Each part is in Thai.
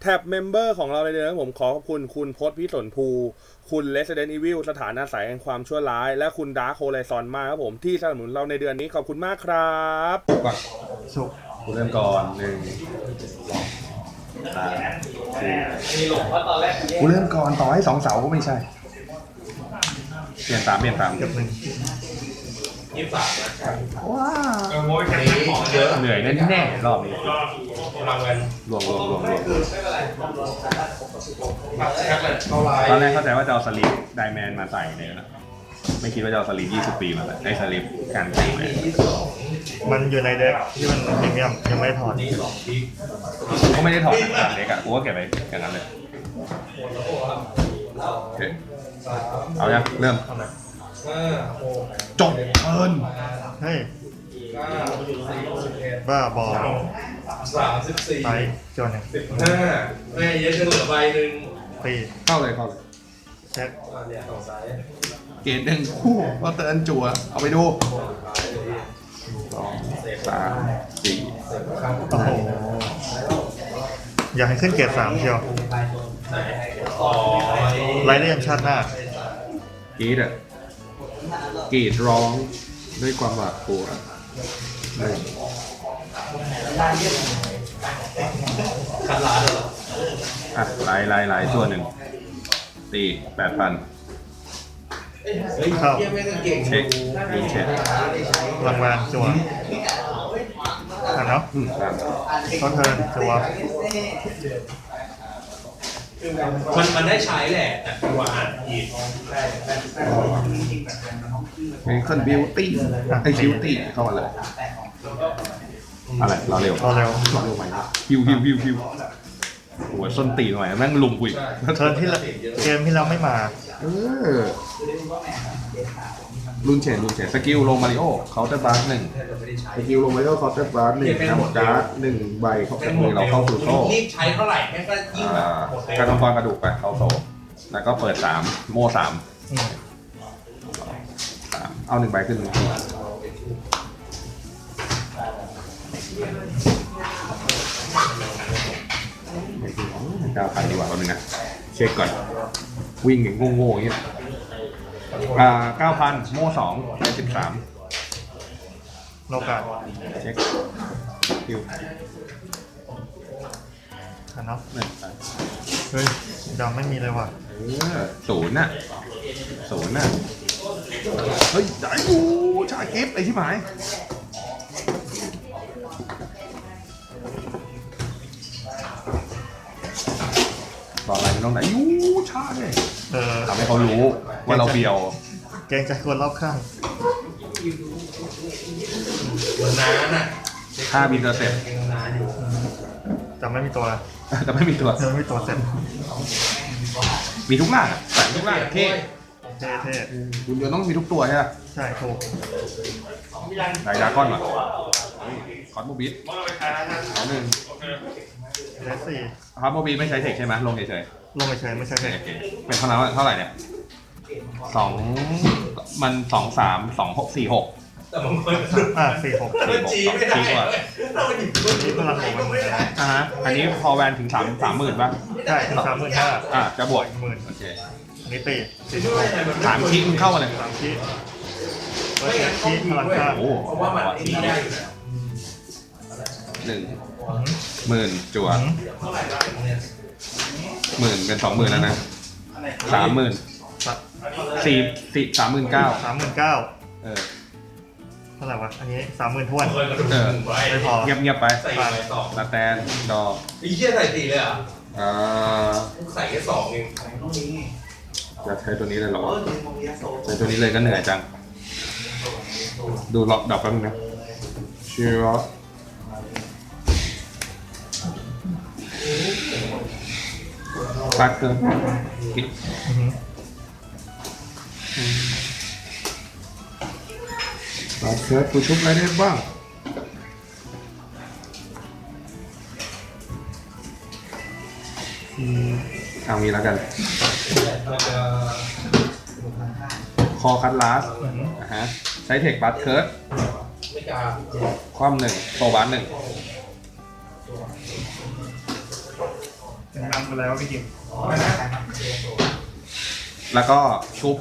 แท็บเมมเบอร์ของเราในเดือนนี้ผมขอขอบคุณคุณพศพิสนภู คุณ Resident Evil สถานอาศัยแห่งความชั่วร้าย และคุณดาร์คโฮไลซอนมากครับผมที่สนับสนุนเราในเดือนนี้ขอบคุณมากครับก่อนสุกกูเริ่มก่อนหนึ่งสองสามสี่กูเริ่มก่อนต่อให้สองเสาก็ไม่ใช่ เปลี่ยนสามเปลี่ยนสามเก็บหนึ่งว้าเออโม้ยแค่นี้ของเยอะเหนื่อยแน่ๆรอบนี้ ก็กำลังกันรวมรวมรวมรวมแค่เลยเท่าไรตอนแรกเข้าใจว่าจะเอาสลิปไดแมนมาใส่เลยนะไม่คิดว่าจะเอาสลิป20 ปีมาใส่ไอ้สลิปการแต่งเลยมันอยู่ในเด็กที่มันพรีเมียมยังไม่ได้ถอดกูก็ไม่ได้ถอดนะการเล็กอะกูก็เก็บไว้อย่างนั้นเลยโอเคเอายังเริ่มทำไมห้าหกจบเทิร์นเฮ้ยเก้าสิ บสิบเอ็ดบ้าบอสามสิบสี่ไปจวนหนึ่งสิบห้าแม่เยอะจนเหลือใบหนึ่งตีเข้าเลยเข้าเลยเช็คอ่าเนี่ยสองสายเกรดหนึ่งคู่ว่าเตือนจั่วเอาไปดูสองสามสี่โอ้โหอยากให้ขึ้นเกรดสามเชียวไหนอ๋อไลท์ได้ยันชาติหน้ากรีดอะกรีดร้องด้วยความหวาดกลัว หนึ่คันร้านเหรออะล่ไล่ไล่ตัวหนึ่งตีแปดพันเฮ้ยเที่ยไม่ก็เก่งเช็คยิงเช็ครางวัลจัวอะเนาะอืมครับต้นเทินจัว มันมันได้ใช้แหละ แต่ตัวอ่านผิดเป็นคอนบิวตี้ไอบิวตี้เข้ามาเลยอะไร เราเร็วรอเร็วเราเร็วไหมฮิวฮิวฮิวฮิว โอ้ยส้นตีนหน่อยแม่งลุมกุยเทิร์นที่ละเกมที่เราไม่มาเออรุนเฉนรุนเฉนสกิลลงมาริโอเคาน์เตอร์บาร์หนึ่งสกิลลงมาริโอเคาน์เตอร์บาร์หนึ่งนำการ์ดหนึ่งใบเข้าจากมือเราเข้าสู่โซ่รีบใช้เท่าไหร่แม่งก็ยิ่งแบบอ่าหมดเร็วการทำกรกระดูกไปเข้าโซ่แล้วก็เปิดสามโม่สามอืมสามเอาหนึ่งใบขึ้นมือไเก้าพันดีกว่าแป๊บนึงนะเช็คก่อน วิ่งอย่างโง่ๆอย่างเงี้ยอ่าเก้าพันโม่สองเป็นสิบสามโนกาสเช็คคิวอะเนาะหนึ่งไปเฮ้ยดำไม่มีเลยว่ะเออศูนย์น่ะศูนย์น่ะเฮ้ยได้กูชาเก็บไอ้ที่หมาย บอกอะไรไม่ต้องได้ยูชาเลยเออทำให้เขารู้ว่าเราเบียวเกรงใจคนรอบข้างเหมือนน้าน่ะค่าบินเตอร์เซ็ตเก่งน้าอยู่แต่ไม่มีตัวแต่ไม่มีตัวเธอไม่มีตัวเสร็จมีทุกหน้าอะแต่ทุกหน้าเท่เท่เท่คุณยนต์ต้องมีทุกตัวใช่ไหมใช่ถูกไดดากอนเหรอคอสโมบิสเอาหนึ่ง เลสสี่คอสโมบิสไม่ใช้เทคใช่ไหมลงเฉยลงไปเฉยไม่ใช่ๆเทโอคเคเป็นเท่าไหร่เท่าไหร่เนี่ยสองมันสองสามสองหกสี่หก แต่บางคนอะสี่หกถ้ามันจีไม่ได้ถ้ามันหยิบตัวนี้มาก็ไม่ได้อ่าฮะอันนี้พอแวนถึงสามสามหมื่นป่ะ ใช่ถึงสามหมื่นห้าอะจะบวกหมื่นโอเคอันนี้ตีสี่สิบหกถามคิดมึงเข้ามาเลยสามคีเปิดคีพลังค่าโอ้โหเพราะว่ามันตีได้อยู่นะหนึ่งอืม หมื่นจั่วอืมเท่าไหร่บ้างเนี่ยหมื่นเป็นสองหมื่นแล้วนะสามหมื่นสี่สี่สามหมื่นเก้าสามหมื่นเก้าเออเท่าไหร่วะอันนี้สามหมื่นทวนเคยมาดูไว้ไม่พอเงียบเงียบๆไปใส่ไปสองสแตนดอกไอ้เหี้ยใส่ตีเลยอะอ่าใส่แค่สองเองจะใช้ตัวนี้เลยเหรอใช้ตัวนี้เลยก็เหนื่อยจัง ดูล็อกดอกแป๊บนึงนะชิว ปักเกอร์กิอือหือปักเกอร์กูชุบอะไรได้บ้างอืมเอางี้แล้วกันมันจะคอคัตลาสอือหือนะฮะใช้เทคบัตเคิร์ดไม่กล้าคว่ำหนึ่งโซบัสหนึ่งเอนำไปแล้วพี่กิม แล้วก็ชุบ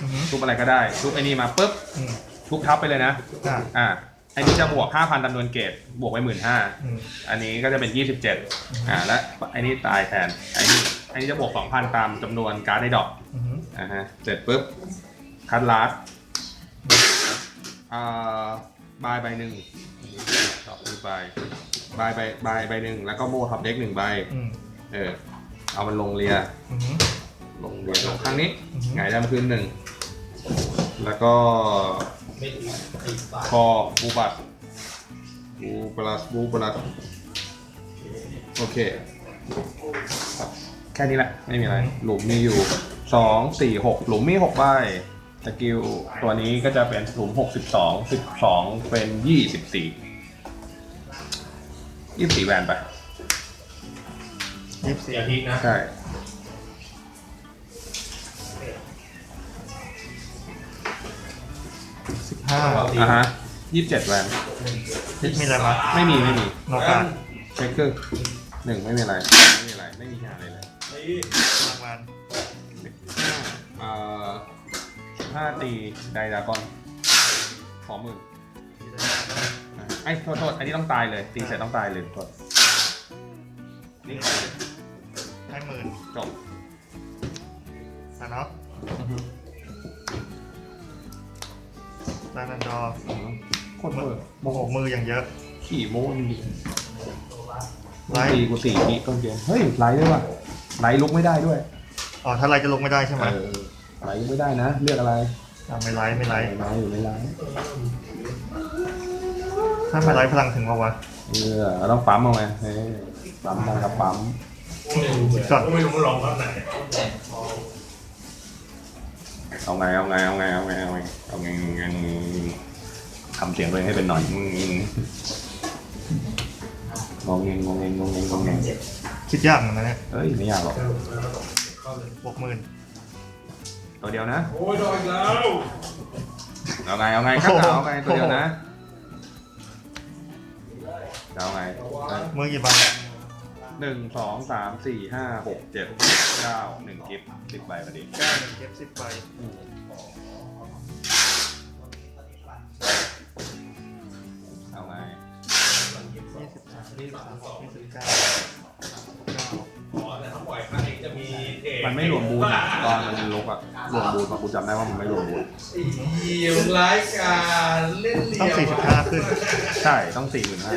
อือหือชุบอะไรก็ได้ ชุบไอ้นี่มาปุ๊บอืมชุบทับไปเลยนะ อ่าอ่าไอ้นี่จะบวก 5,000จำนวนเกตบวกไปหมื่นห้าอืมอันนี้ก็จะเป็น 27อ่าและไอ้นี่ตายแทนไอ้นี่ไอ้นี่จะบวก 2,000 ตามจำนวนการ์ดในดอกอือหืออ่าฮะเสร็จปุ๊บคัดลาสอ่าบายใบหนึ่งดอกนี้ใบบายใบบายใบหนึ่งแล้วก็โม่ทับเด็กหนึ่งใบ อืมเออ เอามันลงเรีย อือหือ ลงเรียลงข้างนี้อือหือหงายด้านพื้นหนึ่ง แล้วก็คอบูบัตบูปลัสบูปลัสโอเคแค่นี้แหละ ไม่มีอะไร หลุมมีอยู่สองสี่หกหลุมมีหกใบสกิลตัวนี้ก็จะเป็นหลุมหกสิบสองสิบสองเป็นยี่สิบสี่ยี่สิบสี่แวนไป ยี่สิบสี่อย่าทิ้งนะใช่สิบห้าอะฮะยี่สิบเจ็ดแวนทิกมีอะไรมาไม่มีไม่มีโนกาเช็คคือหนึ่งไม่มีอะไร ไม่มีอะไร ไม่มีงานอะไรเลยรางวัลเอ่อห้าตีไดดากอนขอหมื่นอะไอ้ยโทษโทษอันนี้ต้องตายเลย ตีเสร็จต้องตายเลยโทษ ออย่างเยอะ ขี่โม้จริงไลท์ตีกูสี่ทีก็เดียวเฮ้ยไลท์ด้วยว่ะไลท์ลุกไม่ได้ด้วยอ๋อถ้าไลท์จะลงไม่ได้ใช่ไหมเออไลท์ลุกไม่ได้นะ เลือกอะไรอ่าไม่ไลท์ไม่ไลท์ไลท์อยู่ไม่ไลท์ถ้าไม่ไลท์พลังถึงปะวะเออเราต้องปั๊มเอาไงเฮ้ยปั๊มดังกับปั๊มก่อนก็ไม่รู้มันลองแบบไหนเอาไงเอาไงเอาไงเอาไงเอาไงเอาไงเอาไง ทำเสียงตัวเองให้เป็นหน่อยงงงงงเงงงงเงงงงเงงงงเงงคิดยากเหมือนกันนะเนี่ยเฮ้ยไม่ยากหรอกบวกหมื่นตัวเดียวนะโอ้ยโดนอีกแล้ว เอาไงเอาไงครับเอาไงตัวเดียวนะจะเอาไงมือกี่ใบอะหนึ่งสองสามสี่ห้าหกเจ็ดเก้าหนึ่งกิฟต์สิบใบพอดีเก้าหนึ่งเก็บสิบใบ สิบสามยี่สิบสามยี่สิบเก้าอ๋อแต่ถ้าปล่อยครั้งนี้จะมีเทมันไม่รวมบูนอะตอนมันลุกอะรวมบูนมากูจำได้ว่ามันไม่รวมบูนเยี่ยมรายการเล่นเหลี่ต้องยมสี่สิบห้าขึ้น ใช่ต้องสี่หมื่นห้า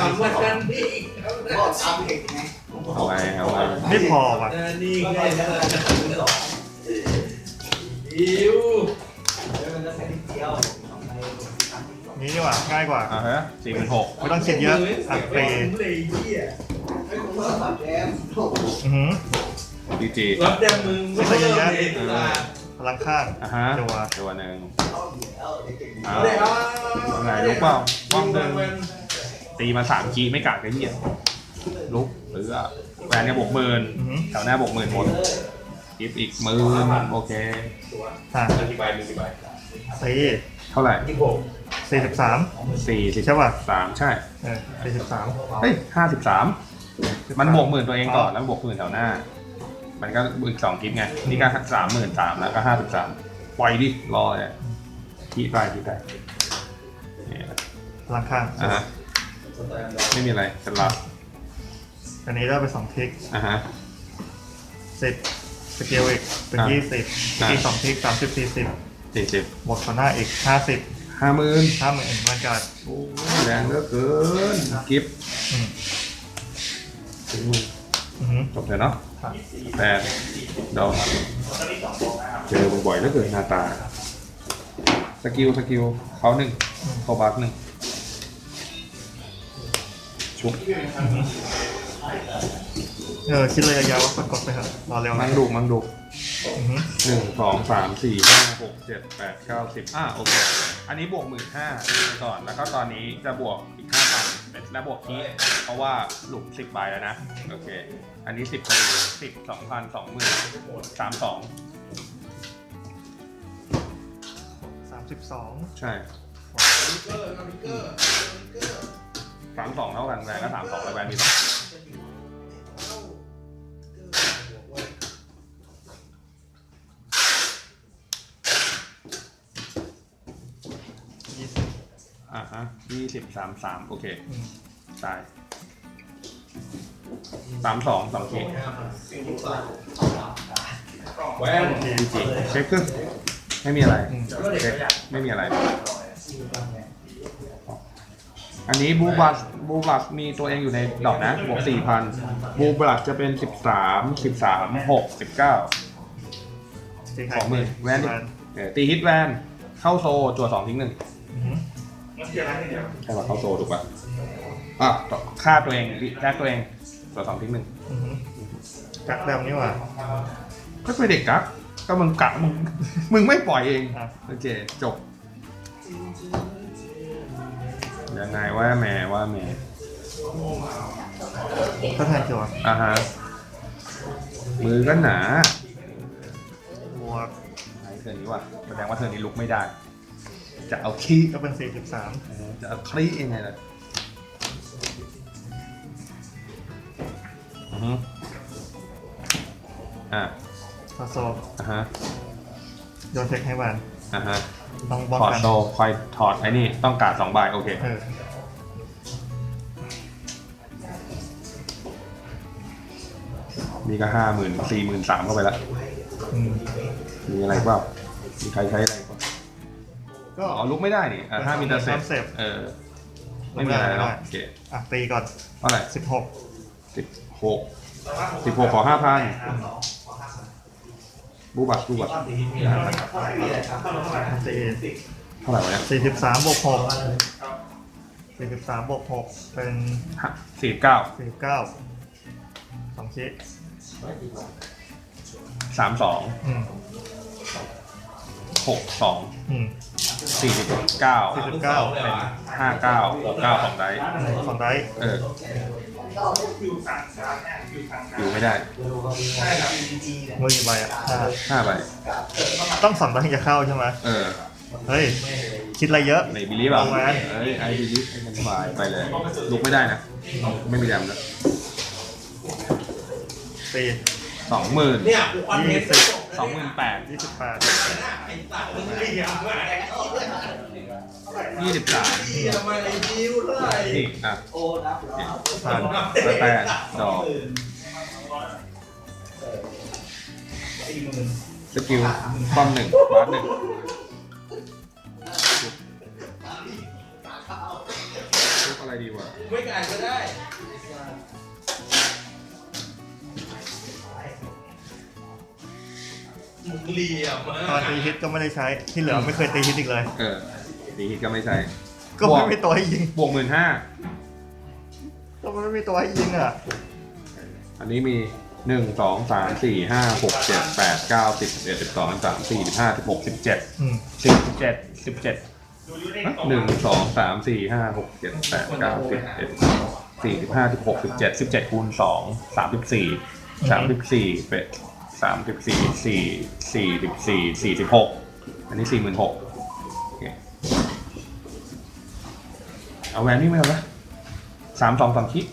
ทำมากันนี่เอาไงเอาไงไม่พอว่ะนี่ไงอิว นี้ดีกว่าง่ายกว่า อ่าฮะสี่หมื่นหกไม่ต้องคิดเยอะอัดเปย์เลยเยี่ยอือหือดีจีรับแดงมึงไม่ต้องเล่นเลยตาพลังข้างอ่าฮะตัวตัวหนึ่งเอาเดี๋ยวเอาไงลุกเปล่าว่างหนึ่งตีมาสามกีไม่กัดไอ้เหี้ยลุกหรืออะแหวนเนี่ยบวกหมื่นอือหือแถวหน้าบวกหมื่นหมดกิฟอีกหมื่นโอเคอะกี่ใบมีกี่ใบสี่ เท่าไหร่ยี่หกสี่สิบสามสี่สิบใช่ป่ะสามใช่เออสี่สิบสามเฮ้ยห้าสิบสามมันบวกหมื่นตัวเองก่อนแล้วบวกหมื่นแถวหน้า มันก็อีกสองกิฟไง นี่ก็สามหมื่นสามแล้วก็ห้าสิบสามปล่อยดิรอเลยขี้ไปขี้ไปเนี่ยพลังข้างอะฮะไม่มีอะไรสลับอันนี้ได้ไปสองทิกอะฮะสิบสเกลอีกเป็นอะยี่สิบอะอีกสองทิกสามสิบสี่สิบ สี่สิบหมดคอนหน้าอีกห้าสิบห้าหมื่นห้าหมื่นมันการโอ้ยแรงเหลือเกินกิฟอืมถึงหมื่นอือหือจบเลยเนาะครับแปดดอกเจอบ่อยๆแล้วเกิดหน้าตา สกิลสกิลเขาหนึ่งเขาบักหนึ่งชุบเออคิดระยะยาวว่ากดไปเถอะรอเร็วมันะงดูมังดูอือ หือหนึ่งสองสามสี่ห้าหกเจ็ดแปดเก้าสิบอะโอเค อันนี้บวกหมื่นห้าไปก่อน แล้วก็ตอนนี้จะบวกอีกห้าพันเป็นและบวกที่เพราะว่าหลุมสิบใบแล้วนะ โอเค อันนี้สิบพอดีสิบสองพันสองหมื่นสามสองสามสิบสองใช่สามสองเท่ากันแวนก็สามสองแล้วแวนมีสอง สิบสามสามโอเคอืมตายสามสองสองขีดแว่นดีจีเช็คคือไม่มีอะไรเช็คไม่มีอะไร อันนี้บูบัสบูบัสมีตัวเองอยู่ในดอกนะบวกสี่พันบูบัสจะเป็นสิบสามสิบสามหกสิบเก้าตีไข่สองหมื่นแวนดิแวนเออตีฮิตแวน เข้าโซจัวสองทิ้งหนึ่ง อือหือใช่ป่ะเข้าโซถูกป่ะอะต่อฆ่าตัวเองแลกตัวเองจัวสองทิ้งหนึ่งอือหือกักดำนี่หว่า ก็เป็นเด็กกักก็มึงกักมึง มึงไม่ปล่อยเองอะโอเคจบยังไงว่าแม่ว่าแม่ก็แทนจั่วอะฮะมือก็หนาบวกไหนเธอนี้ว่ะแสดงว่าเธอนี้ลุกไม่ได้ จะเอาขี้ก็เป็นสี่สิบสามจะเอาคลี่ยังไงล่ะอือฮึอะพอโซอะฮะโยนเทคให้แวนอะฮะต้องป้องถอดกันโซคอยถอดไอ้นี่ต้องการดสองใบโอเค เออนี่ก็ห้าหมื่นสี่หมื่นสามเข้าไปแล้ว อืมมีอะไรเปล่ามีใครใช้อะไรเปล่า ก็อ๋อลุกไม่ได้นี่อะถ้ามีแต่เสร็จ concept เออไม่มีอะไรไม่เนาะได้โอเคอะตีก่อนเท่าไหร่สิบหกสิบหกสิบหกขอห้าพันบูบัสบูบัสตีเท่าไหร่วะเนี่ยสี่สิบสามบวกหกสี่สิบสามบวกหกเป็นสี่สิบเก้าสี่สิบเก้าสองชิ้นสามสองอืมหกสองอืม สี่สิบเก้าสี่สิบเก้าเป็นห้าเก้าหกเก้าสองได้สองได้เอออยู่ไม่ได้มือกี่ใบอะห้าห้าใบต้องสองใบถึงจะเข้าใช่ไหมเออเฮ้ย คิดอะไรเยอะในบิลลี่เปล่าเอาแหวนเอ้ยไอ้บิลลี่ให้มันสบายไปเลย ลุกไม่ได้นะ ไม่มีแรมนะตี สองหมื่นเนี่ยกูคอนเทนต์สองหมื่นแปดยี่สิบแปดไอ้สัตว์มึงเรียมมากยี่สิบสามเรียมมาไอ้ดิวเลยนี่อะผ่านแปดดอกสกิลความหนึ่งบาสหนึ่งลุกอะไรดีวะไม่การก็ได้ มึงเรียมมาตอนตีฮิตก็ไม่ได้ใช้ที่เหลือไม่เคยตีฮิตอีกเลย เออดีฮิตก็ไม่ใช่ ก็ไม่มีตัวให้ยิงบวกหมื่นห้า ก็ไม่มีตัวให้ยิงอะอันนี้มีหนึ่งสองสามสี่ห้าหกเจ็ดแปดเก้าสิบสิบเอ็ดสิบสองสิบสามสี่สิบห้าสิบหกสิบเจ็ดอืมสิบเจ็ดสิบเจ็ดหนึ่งสองสามสี่ห้าหกเจ็ดแปดเก้าสิบเอ็ดสี่สิบห้าสิบหกสิบเจ็ดสิบเจ็ดคูณสองสามสิบสี่สามสิบสี่เป็ด สามสิบสี่สี่สี่สิบสี่สี่สิบหกอันนี้สี่หมื่นหกเอาแวนนี่ไหมครับสามสองสองคิด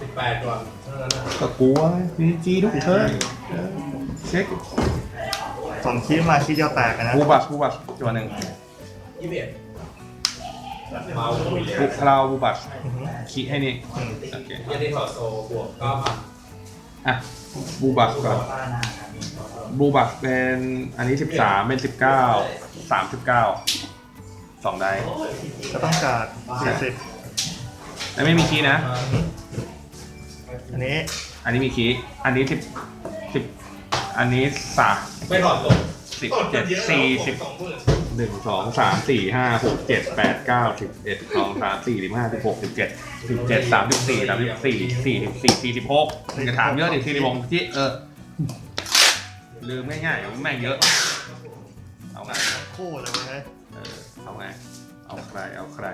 สิบแปดก่อนเท่านั้นนะก็กลัวพีจีทุกเทิร์นเออเช็คสองคีมาคีเดียวแตกอะนะบูบัสบูบัสตัวหนึ่งยี่สิบเอ็ดเมาบุกเราบูบัสอือหือคีให้นี่อืมโอเคยันได้ถอดโซ่บวกเก้าพัน อะบูบัสก่อนบูบัสเป็นอันนี้สิบสามเป็นสิบเก้าสามสิบเก้าสองได้ก็ต้องการสี่สิบแล้วไม่มีคีย์นะ อันนี้ อันนี้มีคีย์อันนี้สิบสิบอันนี้สามไม่ถอดโซ่สิบเจ็ดสี่สิบสอง หนึ่งสองสามสี่ห้าหกเจ็ดแปดเก้าสิบเอ็ดสองสามสี่สิบห้าสิบหกสิบเจ็ดสิบเจ็ดสามสิบสี่สามสิบสี่สี่สิบสี่สี่สิบหกจะถามเยอะดิสี่สิบหกที่เออลืมง่ายๆแม่งเยอะ เอาไงโคู่เลยเว้ยเออเอาไงเอาใครเอาใคร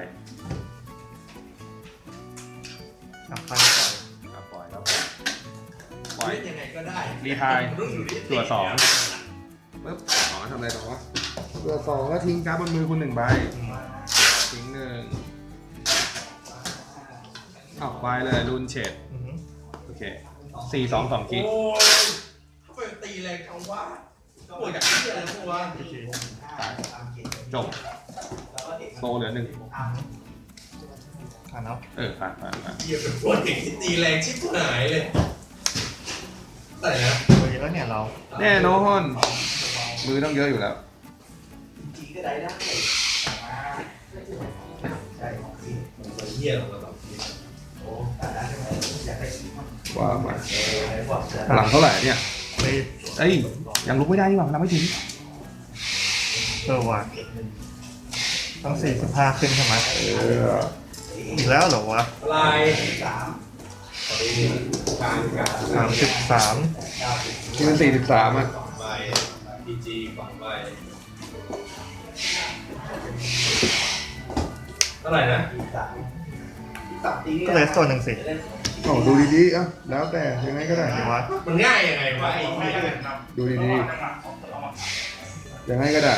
อะไปก่อนเอาปล่อยแล้วปล่อยยังไงก็ได้รีไทายตัวสองปึ๊บสองทำอะไรต่อวะ ตัวสองก็ทิ้งการ์ดบนมือคุณหนึ่งใบอืมทิ้งหนึ่งเอาไปเลยรุนเฉดอือหือโอเคสี่สองสองกิโอ้ยเขาเป็นตีแรงจังว่าปวดจากที่อะไรพวกวะโอเคตายจบโซเหลือหนึ่งอะเนาะเออผ่านผ่านผ่านเหี้ยเป็นพวกเด็กที่ตีแรงชิบหายเลยอะไรนะเฮ้ยแล้วเนี่ยเราแน่นอนมือต้องเยอะอยู่แล้ว เหี้ยเราแบบว่ามาหลังเท่าไหร่เนี่ยเฮ้ยเอ้ยยังลุกไม่ได้นี่หว่าพลังไม่ถึงเออว่ะต้องสี่สิบห้าขึ้นใช่ไหมเอออีกแล้วเหรอวะอะไรกลางกลางสามสิบสามที่มันสี่สิบสามอะสองใบพีจีสองใบ เท่าไหร่นะก็เลยตัวหนึ่งสิโอ้ดูดีๆอะแล้วแต่ยังไงก็ได้ เดี๋ยววะมันง่ายยังไงวะไอ้เหี้ยดูดีๆยังไงก็ได้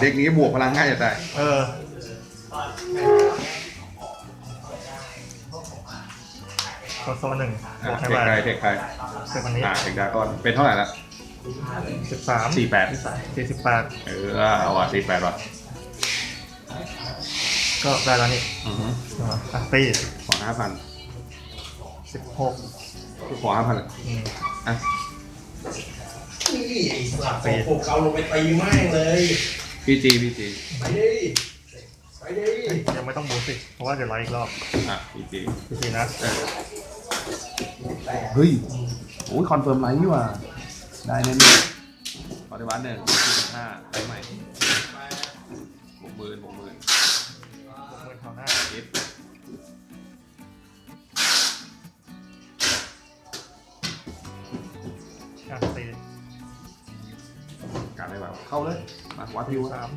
เด็กนี้บวกพลังง่ายจะตายเออโซโซนหนึ่งบอะวกเทให้คไปใครเทคใครเซฟวันนี้อ่าเทคดาก่อนเป็นเท่าไหร่ละ สิบสามสี่แปดสี่สิบแปดเออเอาว่ะสี่แปดว่ะก็ได้แล้วนี่อือฮึอะตีขอห้าพันสิบหกขอห้าพันอืมอะนี่ไอ้สัตว์โขกเอาลงไปตีแม่งเลยพีจีพีจีไปดิไปดิเฮ้ยยังไม่ต้องบูสสิเพราะว่าเดี๋ยวไลฟ์อีกรอบอะพีจีดูสินะเออเฮ้ยโอ้ยคอนเฟิร์มไลท์นี่ว่ะ ได้แน่ๆปฏิวัติหนึ่งสี่สิบห้าได้ใหม่หกหมื่นหกหมื่นหกหมื่นเท่าหน้าอิฟอะตีการได้แบบเข้าเลยมาวัดพิวสาม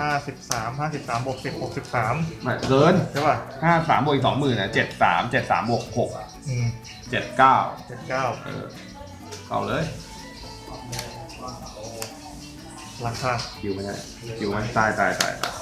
ห้าสิบสามห้าสิบสามบวกสิบหกสิบสามไม่เกินใช่ป่ะห้าสามบวกอีกสองหมื่นอะเจ็ดสามเจ็ดสามบวกหกอืมเจ็ดเก้าเจ็ดเก้าเออเข้าเลย หลังคางคิวไม่ได้คิวไม่ตายตายตายตาย